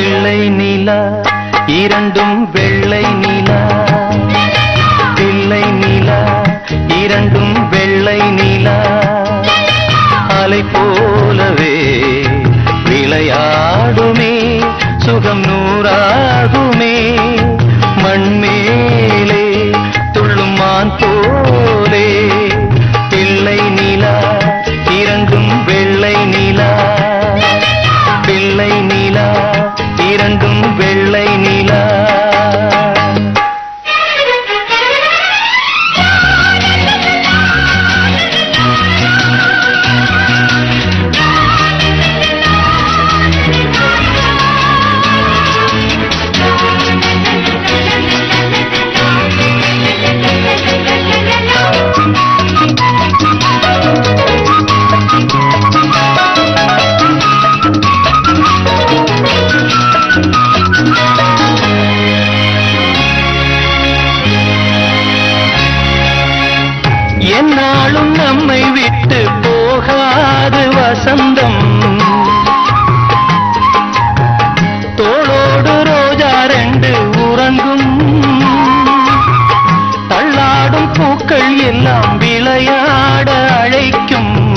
வெள்ளை நிலா இரண்டும் வெள்ளை நிலா. நம்மை விட்டு போகாது வசந்தம். தோளோடு ரோஜா ரெண்டு உறங்கும். தள்ளாடும் பூக்கள் எல்லாம் விளையாட அழைக்கும்.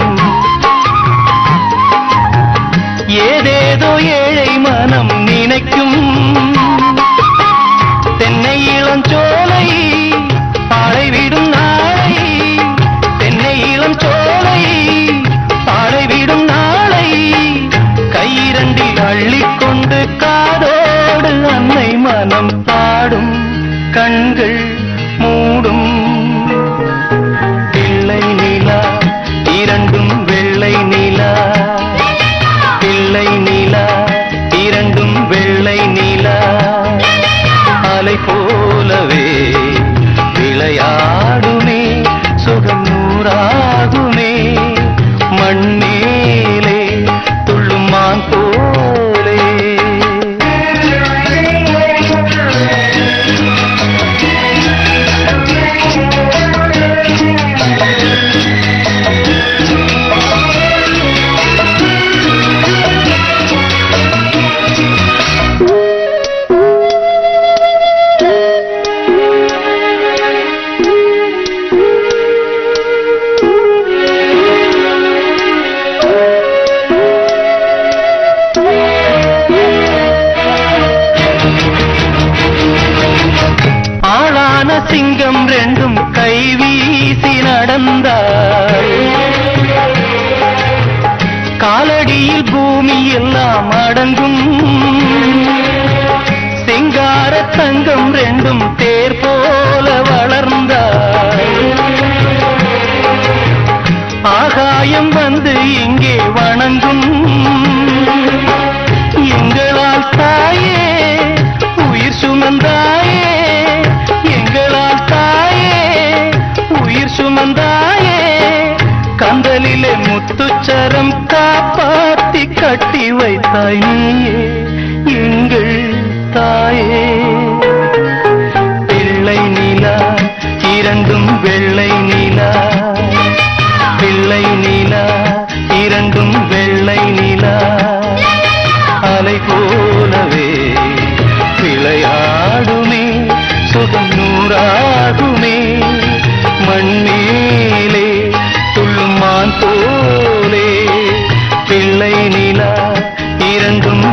ஏதேதோ ஏழை மனம் கண்கள் சிங்கம் ரெண்டும் கைவீசி நடந்தாள் காலடியில் பூமி எல்லாம் அடங்கும். சிங்கார தங்கம் ரெண்டும் தேர் போல வளர்ந்தாள் ஆகாயம் வந்து இங்கே கண்ணிலே முத்துச்சரம் காப்பாத்தி கட்டி வைத்தாய் நீயே எங்கள் தாயே. come on.